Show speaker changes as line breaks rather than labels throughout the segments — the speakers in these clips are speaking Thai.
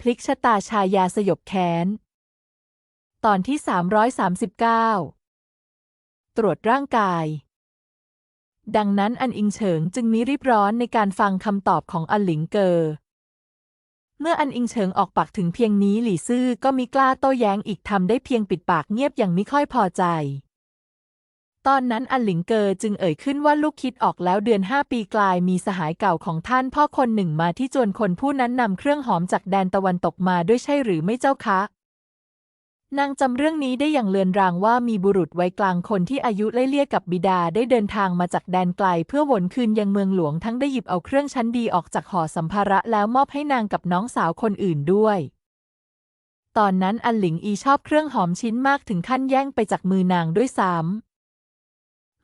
พลิกชะตาชายาสยบแค้น ตอนที่ 339 ตรวจร่างกาย ดังนั้นอันอิงเฉิงจึงมีรีบร้อนในการฟังคำตอบของอันหลิงเกอ เมื่ออันอิงเฉิงออกปากถึงเพียงนี้หลี่ซื่อก็มิกล้าโต้แย้งอีกทำได้เพียงปิดปากเงียบอย่างไม่ค่อยพอใจ ตอนนั้นอันหลิงเกอจึงเอ่ยขึ้นว่าลูกคิดออกแล้วเดือนห้าปีกลายมีสหายเก่าของท่านพ่อคนหนึ่งมาที่จวนคนผู้นั้นนำเครื่องหอมจากแดนตะวันตกมาด้วยใช่หรือไม่เจ้าคะนางจำเรื่องนี้ได้อย่างเลือนรางว่ามีบุรุษวัยกลางคนที่อายุไล่เลี่ยกับบิดาได้เดินทางมาจากแดนไกล เพื่อวนคืนยังเมืองหลวงทั้งได้หยิบเอาเครื่องชั้นดีออกจากห่อสัมภาระแล้วมอบให้นางกับน้องสาวคนอื่นด้วย ตอนนั้นอันหลิงอีชอบเครื่องหอมชิ้นมากถึงขั้นแย่งไปจากมือนางด้วยซ้ำ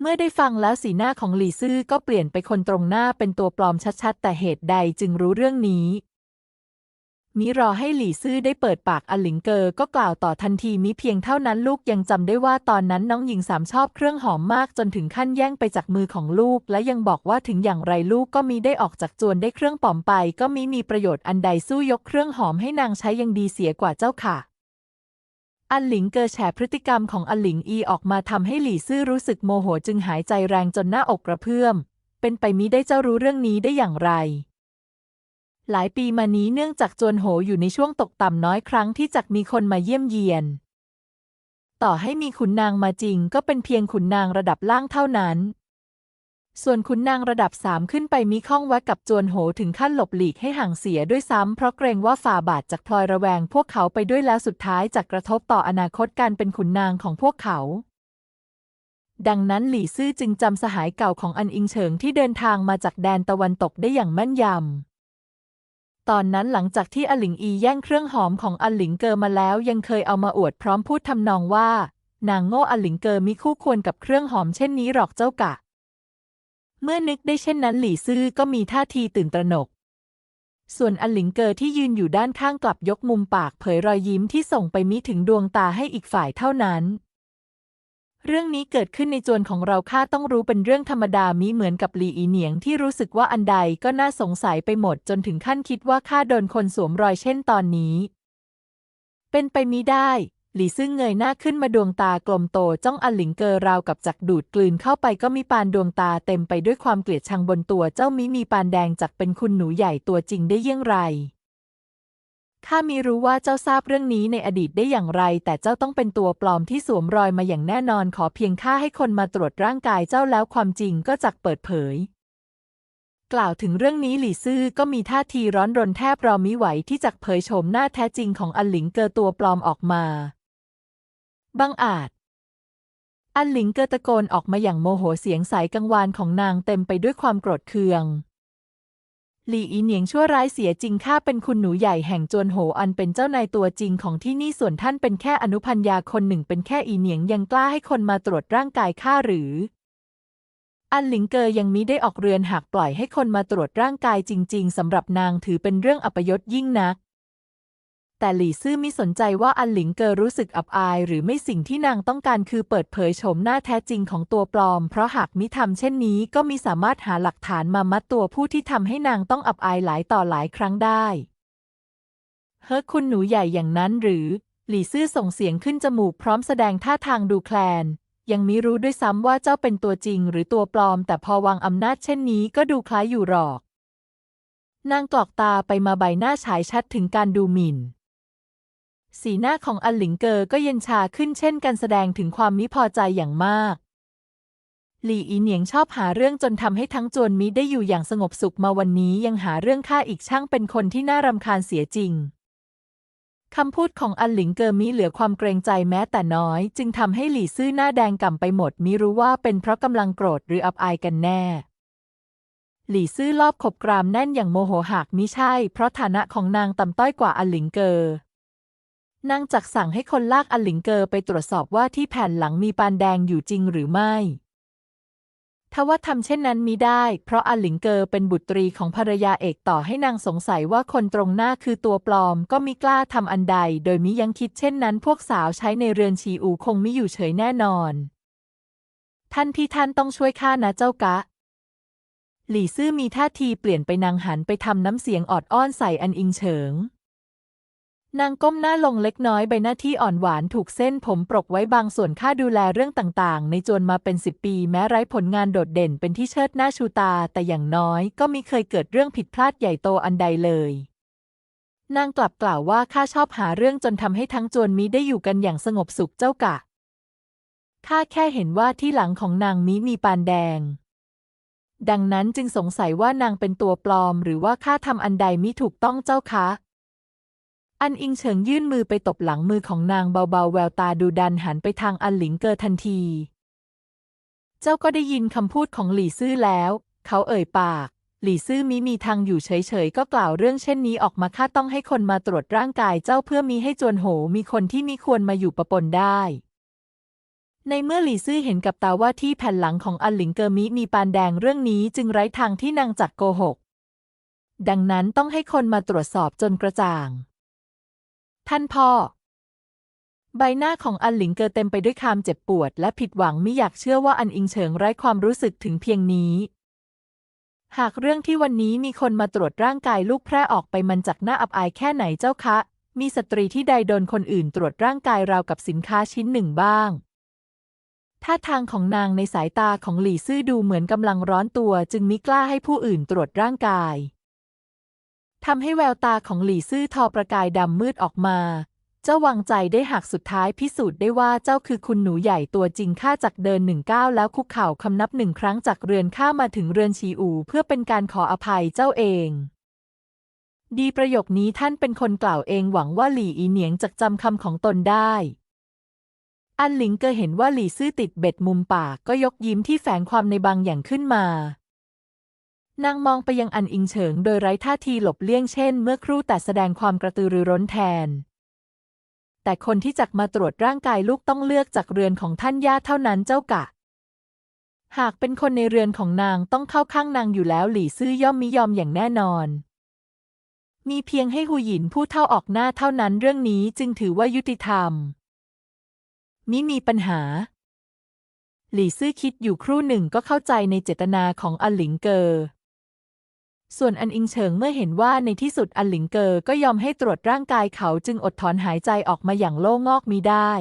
เมื่อได้ฟังแล้วสีหน้าของหลี่ซื่อก็เปลี่ยนไปคนตรงหน้าเป็นตัวปลอมชัดๆ แต่เหตุใดจึงรู้เรื่องนี้ มิรอให้หลี่ซื่อได้เปิดปากอหลิงเกอก็กล่าวต่อทันทีมิเพียงเท่านั้นลูกยังจำได้ว่าตอนนั้นน้องหญิงสามชอบเครื่องหอมมากจนถึงขั้นแย่งไปจากมือของลูก และยังบอกว่าถึงอย่างไรลูกก็มีได้ออกจากจวนได้เครื่องปลอมไป ก็มิมีประโยชน์อันใดสู้ยกเครื่องหอมให้นางใช้ยังดีเสียกว่าเจ้าค่ะ อันหลิงเกอแฉพฤติกรรมของอันหลิงอีออกมาทำให้หลี่ซื่อรู้สึกโมโหจึงหายใจแรงจนหน้าอกกระเพื่อม เป็นไปมิได้เจ้ารู้เรื่องนี้ได้อย่างไร หลายปีมานี้เนื่องจากจวนโหอยู่ในช่วงตกต่ำน้อยครั้งที่จักมีคนมาเยี่ยมเยียน ต่อให้มีขุนนางมาจริงก็เป็นเพียงขุนนางระดับล่างเท่านั้น ส่วนขุนนางระดับสามขึ้นไปมีข้องแวะกับจวนโหถึงขั้นหลบหลีกให้ห่างเสียด้วยซ้ำเพราะเกรงว่าฝ่าบาทจากพลอยระแวงพวกเขาไปด้วยแล้วสุดท้ายจะกระทบต่ออนาคตการเป็นขุนนางของพวกเขา ดังนั้นหลี่ซื่อจึงจำสหายเก่าของอันอิงเฉิงที่เดินทางมาจากแดนตะวันตกได้อย่างแม่นยำตอนนั้นหลังจากที่อลิงอีแย่งเครื่องหอมของอลิงเกอมาแล้วยังเคยเอามาอวดพร้อมพูดทำนองว่า นางโง่อลิงเกอมิคู่ควรกับเครื่องหอมเช่นนี้หรอกเจ้ากะ เมื่อนึกได้เช่นนั้นหลี่ซื่อก็มีท่าทีตื่นตระหนก ส่วนอลิงเกอที่ยืนอยู่ด้านข้างกลับยกมุมปากเผยรอยยิ้มที่ส่งไปมิถึงดวงตาให้อีกฝ่ายเท่านั้น เรื่องนี้เกิดขึ้นในจวนของเราข้าต้องรู้เป็นเรื่องธรรมดามิเหมือนกับหลีอีเหนียงที่รู้สึกว่าอันใดก็น่าสงสัยไปหมดจนถึงขั้นคิดว่าข้าโดนคนสวมรอยเช่นตอนนี้ เป็นไปมิได้ หลี่ซึ่งเงยหน้าขึ้นมาดวงตากลมโตจ้องอันหลิงเกอราวกับจักดูดกลืนเข้าไปก็มีปานดวงตาเต็มไปด้วยความเกลียดชังบนตัวเจ้ามิมีปานแดงจักเป็นคุณหนูใหญ่ตัวจริงได้เยี่ยงไรข้ามีรู้ว่าเจ้าทราบเรื่องนี้ในอดีตได้อย่างไร แต่เจ้าต้องเป็นตัวปลอมที่สวมรอยมาอย่างแน่นอนขอเพียงข้าให้คนมาตรวจร่างกายเจ้าแล้วความจริงก็จักเปิดเผย กล่าวถึงเรื่องนี้หลี่ซื่อก็มีท่าทีร้อนรนแทบรอมิไหวที่จักเผยโฉมหน้าแท้จริงของอันหลิงเกอตัวปลอมออกมา บังอาจ อันหลิงเกอตะโกนออกมาอย่างโมโหเสียงใสกังวานของนางเต็มไปด้วยความโกรธเคือง หลี่อีเหนียงชั่วร้ายเสียจริงข้าเป็นคุณหนูใหญ่แห่งจวนโหอันเป็นเจ้านายตัวจริงของที่นี่ส่วนท่านเป็นแค่อนุพันยาคนหนึ่งเป็นแค่อีเหนียงยังกล้าให้คนมาตรวจร่างกายข้าหรือ อันหลิงเกอยังมิได้ออกเรือนหากปล่อยให้คนมาตรวจร่างกายจริง ๆสำหรับนางถือเป็นเรื่องอัปยศยิ่งนัก แต่หลี่ซื่อมิสนใจว่าอันหลิงเกอรู้สึกอับอายหรือไม่สิ่งที่นางต้องการคือเปิดเผยโฉมหน้าแท้จริงของตัวปลอม เพราะหากมิทำเช่นนี้ก็มิสามารถหาหลักฐานมามัดตัวผู้ที่ทำให้นางต้องอับอายหลายต่อหลายครั้งได้ เฮ้อคุณหนูใหญ่อย่างนั้นหรือ หลี่ซื่อส่งเสียงขึ้นจมูกพร้อมแสดงท่าทางดูแคลน ยังมิรู้ด้วยซ้ำว่าเจ้าเป็นตัวจริงหรือตัวปลอม แต่พอวางอำนาจเช่นนี้ก็ดูคล้ายอยู่หรอก นางกรอกตาไปมาใบหน้าฉายชัดถึงการดูหมิ่น สีหน้าของอันหลิงเกอก็เย็นชาขึ้นเช่นกันแสดงถึงความมิพอใจอย่างมาก หลี่อีเหนียงชอบหาเรื่องจนทำให้ทั้งจวนมิได้อยู่อย่างสงบสุขมาวันนี้ยังหาเรื่องฆ่าอีกช่างเป็นคนที่น่ารำคาญเสียจริงคำพูดของอันหลิงเกอมิเหลือความเกรงใจแม้แต่น้อย จึงทำให้หลี่ซื่อหน้าแดงก่ำไปหมดมิรู้ว่าเป็นเพราะกำลังโกรธหรืออับอายกันแน่ หลี่ซื่อรอบขบกรามแน่นอย่างโมโหหากมิใช่ เพราะฐานะของนางต่ำต้อยกว่าอันหลิงเกอ นางจักสั่งให้คนลากอันหลิงเกอไปตรวจสอบว่าที่แผ่นหลังมีปานแดงอยู่จริงหรือไม่ ทว่าทำเช่นนั้นมิได้ เพราะอันหลิงเกอเป็นบุตรีของภรรยาเอกต่อให้นางสงสัยว่าคนตรงหน้าคือตัวปลอม ก็มิกล้าทำอันใด โดยมิยังคิดเช่นนั้นพวกสาวใช้ในเรือนชีอูคงมิอยู่เฉยแน่นอน ท่านพี่ท่านต้องช่วยข้านะเจ้ากะหลี่ซื่อมีท่าทีเปลี่ยนไปนางหันไปทำน้ำเสียงออดอ้อนใส่อันอิงเฉิง นางก้มหน้าลงเล็กน้อยใบหน้าที่อ่อนหวานถูกเส้นผมปรกไว้บางส่วนค่าดูแลเรื่องต่างๆ ในจวนมาเป็นสิบปีแม้ไร้ผลงานโดดเด่นเป็นที่เชิดหน้าชูตา แต่อย่างน้อยก็มิเคยเกิดเรื่องผิดพลาดใหญ่โตอันใดเลย นางกลับกล่าวว่าข้าชอบหาเรื่องจนทำให้ทั้งจวนมิได้อยู่กันอย่างสงบสุขเจ้ากะข้าแค่เห็นว่าที่หลังของนางมิมีปานแดง ดังนั้นจึงสงสัยว่านางเป็นตัวปลอม หรือว่าข้าทำอันใดมิถูกต้องเจ้าคะ อันอิงเฉิงยื่นมือไปตบหลังมือของนางเบาๆ แววตาดูดันหันไปทางอันหลิงเกอทันที เจ้าก็ได้ยินคำพูดของหลี่ซื่อแล้ว เขาเอ่ยปาก หลี่ซื่อมิมีทางอยู่เฉยๆ ก็กล่าวเรื่องเช่นนี้ออกมาข้าต้องให้คนมาตรวจร่างกายเจ้าเพื่อมีให้จวนโหมีคนที่มีควรมาอยู่ประปนได้ ในเมื่อหลี่ซื่อเห็นกับตาว่าที่แผ่นหลังของอันหลิงเกอมิมีปานแดงเรื่องนี้จึงไร้ทางที่นางจักโกหก ดังนั้นต้องให้คนมาตรวจสอบจนกระจ่าง ท่านพ่อ ใบหน้าของอันหลิงเกอเต็มไปด้วยความเจ็บปวด และผิดหวังไม่อยากเชื่อว่าอันอิงเฉิงไร้ความรู้สึกถึงเพียงนี้ หากเรื่องที่วันนี้มีคนมาตรวจร่างกายลูกแพร่ออกไปมันจากหน้าอับอายแค่ไหนเจ้าคะ มีสตรีที่ใดโดนคนอื่นตรวจร่างกายราวกับสินค้าชิ้นหนึ่งบ้างท่าทางของนางในสายตาของหลี่ซื่อดูเหมือนกำลังร้อนตัว จึงมิกล้าให้ผู้อื่นตรวจร่างกาย ทำให้แววตาของหลี่ซื่อทอประกายดำมืดออกมา เจ้าวางใจได้หากสุดท้ายพิสูจน์ได้ว่าเจ้าคือคุณหนูใหญ่ตัวจริงข้าจากเดินหนึ่งก้าวแล้วคุกเข่าคำนับหนึ่งครั้งจากเรือนข้ามาถึงเรือนชีอูเพื่อเป็นการขออภัยเจ้าเองดีประโยคนี้ท่านเป็นคนกล่าวเองหวังว่าหลี่อีเหนียงจะจำคำของตนได้ อันหลิงเกอเห็นว่าหลี่ซื่อติดเบ็ดมุมปากก็ยกยิ้มที่แฝงความในบางอย่างขึ้นมา นางมองไปยังอันอิงเฉิงโดยไร้ท่าทีหลบเลี่ยงเช่นเมื่อครู่แต่แสดงความกระตือรือร้นแทน แต่คนที่จักมาตรวจร่างกายลูกต้องเลือกจากเรือนของท่านย่าเท่านั้นเจ้ากะ หากเป็นคนในเรือนของนางต้องเข้าข้างนางอยู่แล้วหลี่ซื่อย่อมมิยอมอย่างแน่นอน มีเพียงให้หูหยินผู้เท่าออกหน้าเท่านั้นเรื่องนี้จึงถือว่ายุติธรรมมิมีปัญหาหลี่ซื่อคิดอยู่ครู่หนึ่งก็เข้าใจในเจตนาของอหลิงเกอ ส่วนอันอิงเฉิงเมื่อเห็นว่าในที่สุดอันหลิงเกอก็ยอมให้ตรวจร่างกายเขาจึงอดถอนหายใจออกมาอย่างโล่งอกมีได้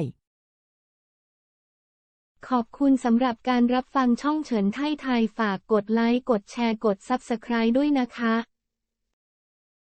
ขอบคุณสำหรับการรับฟังช่องเฉินไทยไทยฝากกดไลค์กดแชร์กด Subscribe ด้วยนะคะ